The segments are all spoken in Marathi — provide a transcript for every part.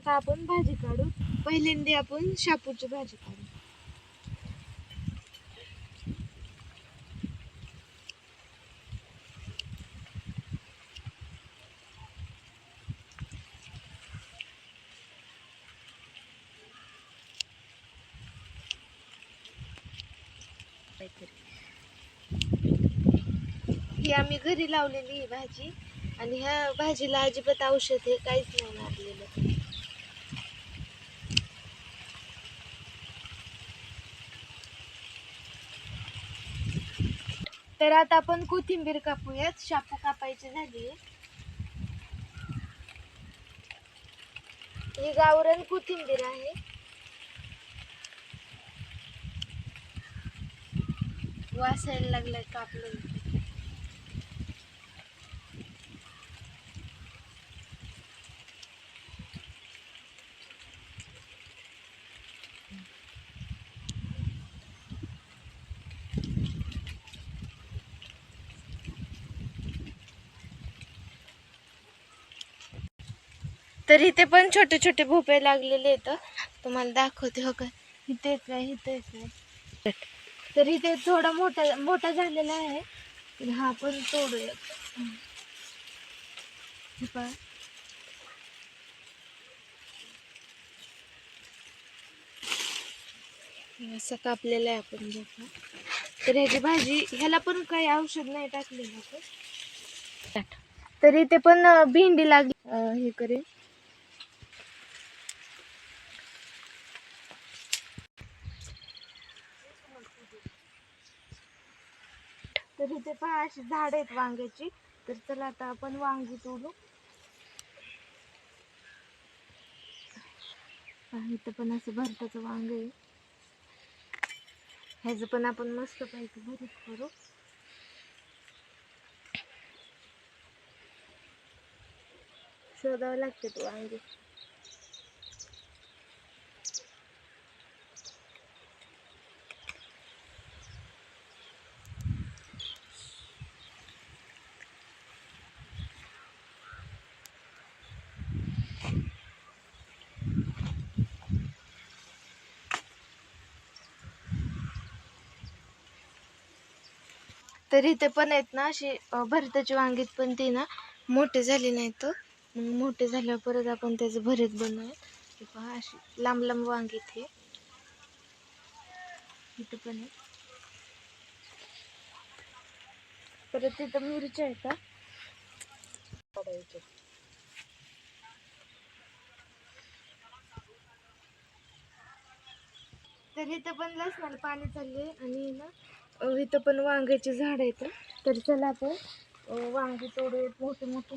आता आपण भाजी काढू. पहिल्यांदा आपण शापूची भाजी काढू. ही आम्ही घरी लावलेली ही भाजी. आणि ह्या भाजीला अजिबात औषध हे काहीच नाही मारलेलं तर आता आपण कोथिंबीर कापूयात. शापू कापायची झाली. ही गावरण कोथिंबीर आहे. वासायला लागलाय कापलं तर इथे पण छोटे छोटे भोपळे लागलेले आहेत तुम्हाला दाखवते हो का? इथे एक आहे इथे तर इथे थोडा मोठा मोठा झालेला आहे. तर हा पण तोडूया. असं कापलेलं आहे आपण भोपळा तर ह्याची भाजी ह्याला पण काही औषध नाही टाकलेलं तर इथे पण भेंडी लागली. हे करेल तर इथे पहा अशी झाड आहेत वांग्याची. तर चला आता आपण वांगी तोडू. इथं पण असं भरताचं वांग आहे. ह्याचं पण आपण मस्त पैकी भरीत करू. शोधावं लागते तो वांगे. तर इथे पण आहेत ना अशी भरताची वांगीत पण ती ना मोठे झाले नाहीत मग मोठे झाल्यावर परत आपण त्याचं भरीत बनवूयात. पहा अशी लांब लांब वांगी हे. इथं पण आहे. परत तिथं मिरच्या आहेत का तर इथं पण लसणाला पाणी चालले आणि ना इथं पण वांग्याची झाड आहेत. तर चला आपण वांगे वांगी तोडूयात मोठे मोठे.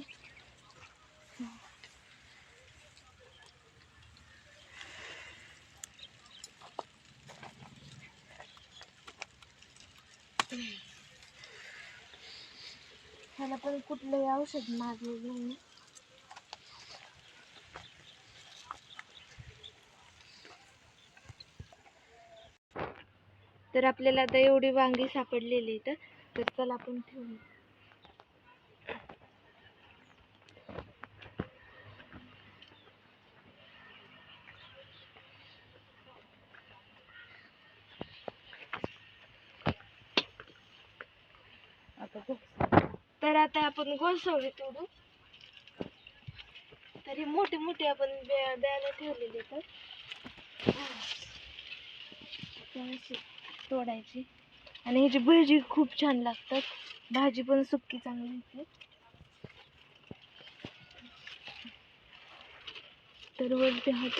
ह्याला पण कुठलंही औषध मारलेलं नाही तर आपल्याला आता एवढी वांगी सापडलेली आहेत तर चला आपण ठेवू तर आता आपण गोसावळी तोडू. तरी मोठे मोठे आपण ब्या ब्याला ठेवलेले तर तोडायची. आणि ह्याची भजी खूप छान लागतात. भाजी पण सुक्की चांगली होते. तर वरती हात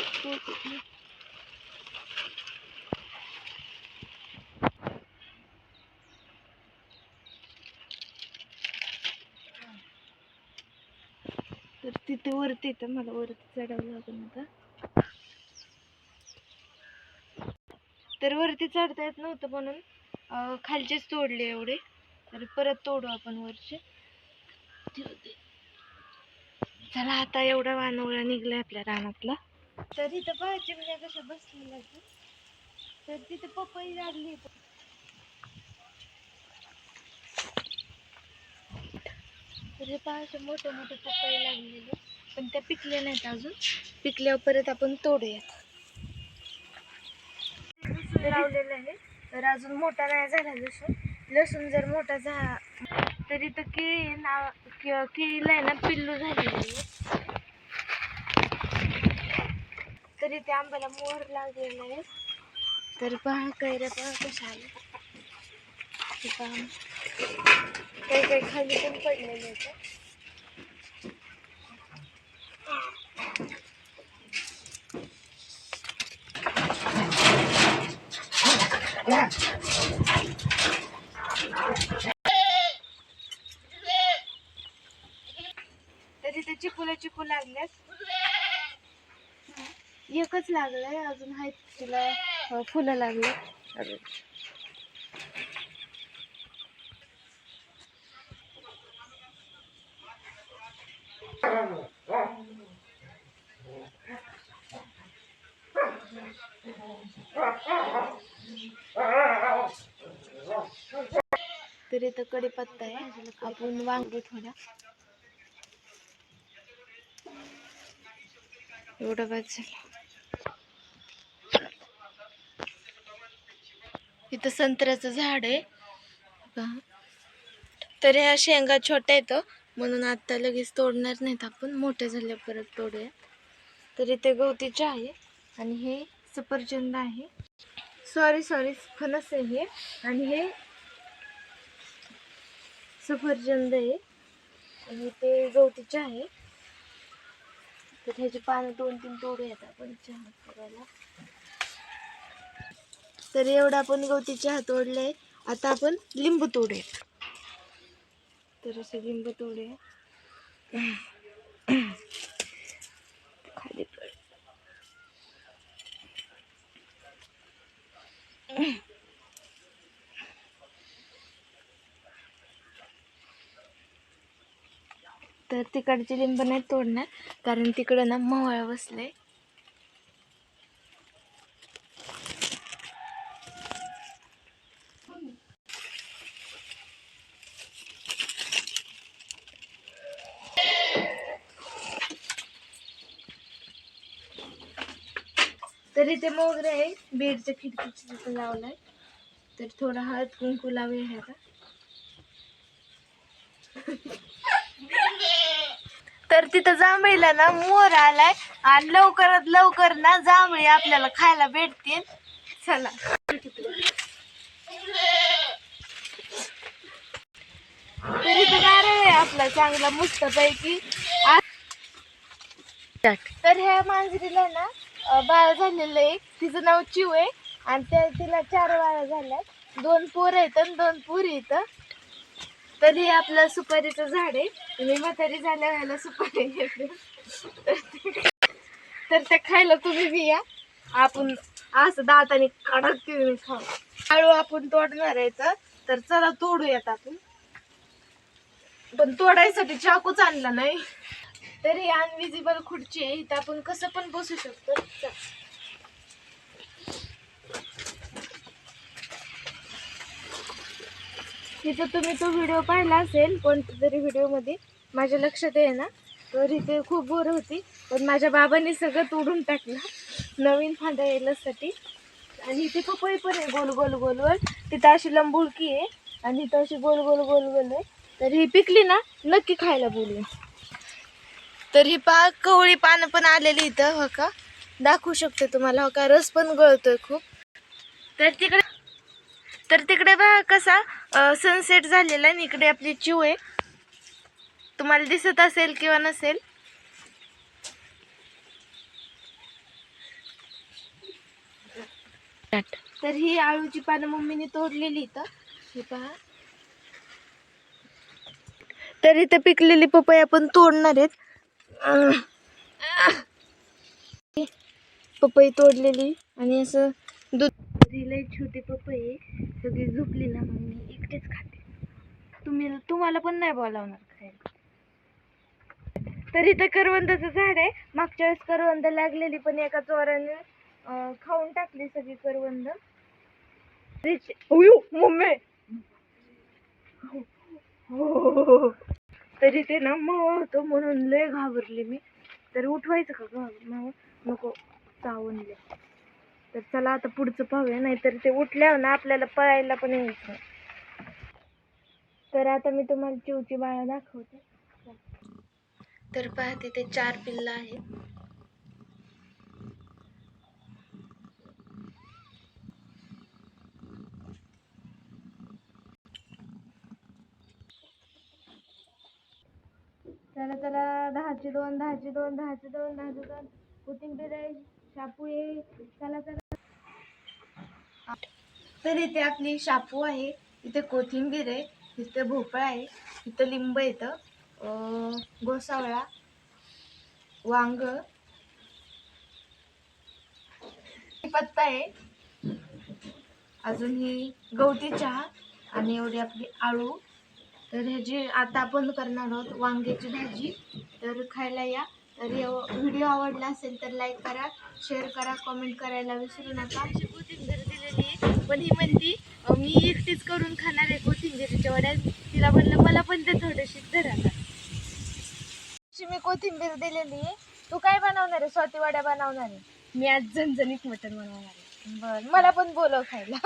तर तिथे वरती येतं. मला वरती चढावं लागेल आता. तर वरती चढता येत नव्हतं म्हणून खालचेच तोडले एवढे. तर परत तोडू आपण वरचे. चला आता एवढा वानवळा निघलाय आपल्या रानातला. तर इथं पाहायचे म्हणजे कशा बसलेल्या तर तिथे पपई लागली तर हे पहा मोठे मोठे पपई लागलेले. पण त्या पिकल्या नाहीत अजून. पिकल्यावर परत आपण तोडूयात. लावलेलं आहे. तर अजून मोठा नाही झाला लसूण. लसूण जर मोठा झाला तरी तर केळी ना कि- केळीला आहे ना पिल्लू झालेली आहे. तरी त्या आंब्याला मोहर लागलेला आहे. तर पहा कैऱ्या पहा कशा आल्या. पहा. काही काही खाली पण पडलेले आहेत. तरी ते चिकूला चिकू लागल्यास एकच लागलंय अजून आहेत तिला अं, फुलं लागले. तरी तर कडीपत्ता आहे. आपण वांगे थोड्या एवढं बस झालं. इथं संत्र्याचं झाड आहे. पहा. तर ह्या शेंगा छोट्या आहेत म्हणून आता लगेच तोडणार नाहीत आपण. मोठे झाले परत तोडूया. तर इथे गवतीचे आहे. आणि हे सफरचंद आहे. सॉरी सॉरी फणस आहे हे. आणि हे सफरचंद आहे. आणि ते गवतीचे आहे. तर ह्याची पानं दोन तीन तोडे आहेत आपण चहा करायला. तर एवढं आपण गवती चहा तोडलाय आता आपण लिंबू तोडूयात. तर असे लिंबू तोडूया तर तिकडचे लिंब नाही तोडणार कारण तिकडं ना मवाळ बसले तर इथे मोगरे आहे. बेडच्या खिडकीच्या तिथं लावलाय. तर थोडा हळद कुंकू लावूया ह्याला तर तिथं जांभळीला ना मोर आलाय. आणि लवकरात लवकर ना जांभळी आपल्याला खायला भेटतील. चला. तरी तर नारळ आहे आपला चांगला मस्त पैकी तर ह्या मांजरीला ना बाळ झालेलं आहे. तिचं नाव चिव आहे. आणि त्या तिला चार बाळा झाल्यात. दोन पोरं आहेत आणि दोन पुरी इथं तर हे आपलं सुपारीचं झाड आहे. मी म्हातारी झाल्या ह्याला सुपारी घेते तर ते- त्या खायला तुम्ही बी या. आपण असं दाताने कडक पिऊन खाऊ. हळू आपण तोडणार आहे तर चला तोडूयात आपण. पण तोडायसाठी चाकूच आणला नाही. तरी अनविजिबल खुर्ची आहे इथं आपण कसं पण बसू शकतो. तिथं तुम्ही तो व्हिडिओ पाहिला असेल कोणत्या तरी व्हिडिओमध्ये माझ्या लक्षात आहे ना तर इथे खूप बोर होती. पण माझ्या बाबांनी सगळं तोडून टाकलं नवीन फांद्या यायलासाठी आणि इथे पपई पण आहे गोल गोल गोलवर तिथं अशी लंबुळकी आहे आणि इथं अशी गोल गोल गोल गोल आहे. तर ही पिकली ना नक्की खायला बोलू तर ही पहा कवळी पानं पण आलेली इथं हो का? दाखवू शकते तुम्हाला हो का? रस पण गळतोय खूप. तर तिकडे तर तिकडे बघा कसा सनसेट झालेला आहे आणि इकडे आपली चिव आहे. तुम्हाला दिसत असेल किंवा नसेल. तर ही आळूची पानं मम्मीने तोडलेली इथं. हे पहा. तर इथे पिकलेली पपई आपण तोडणार आहेत. पपई तोडलेली आणि असं दूध ही लई छोटी पपई आहे. सगळी झोपली ना मग मी एकटेच खाते. तुम्ही तुम्हाला पण नाही बोलावणार खायला. तर इथं करवंदाचं झाड आहे. मागच्या वेळेस करवंद लागलेली पण एका चोराने खाऊन टाकली सगळी करवंद. मम्मी. तरी ते ना मग होतो म्हणून लय घाबरले मी. तर उठवायचं का ग? मग नको चावूनले तर चला आता पुढचं पाहूया. नाहीतर ते उठल्यावर ना आपल्याला पळायला पण यायचं तर आता मी तुम्हाला चिवची बाळा दाखवते. तर पाहते ते चार पिल्लं आहेत. त्याला त्याला दहाचे दोन दहाचे दोन दहाचे दोन दहाचे दोन. कोथिंबीर आहे शापू आहे. त्याला त्याला तर इथे आपली शापू आहे इथे कोथिंबीर आहे इथे भोपळा आहे इथं लिंब येतं. गोसावळा वांग पत्ता आहे. अजून ही गवती चहा आणि एवढी आपली आळू. तर ह्याची आता आपण करणार आहोत वांग्याची भाजी तर खायला या. तर व्हिडिओ आवडला असेल तर लाईक करा शेअर करा कमेंट करायला विसरू नका. अशी कोथिंबीर दिलेली आहे. पण ही म्हणती मी एकटीच करून खाणार आहे कोथिंबीरच्या वड्या. तिला म्हणलं मला पण ते थोडीशी धरायला अशी मी कोथिंबीर दिलेली आहे. तू काय बनवणार आहे? स्वाती वड्या बनवणार आहे? मी आज झणझणीत मटण बनवणार आहे. बरं मला पण बोलव खायला.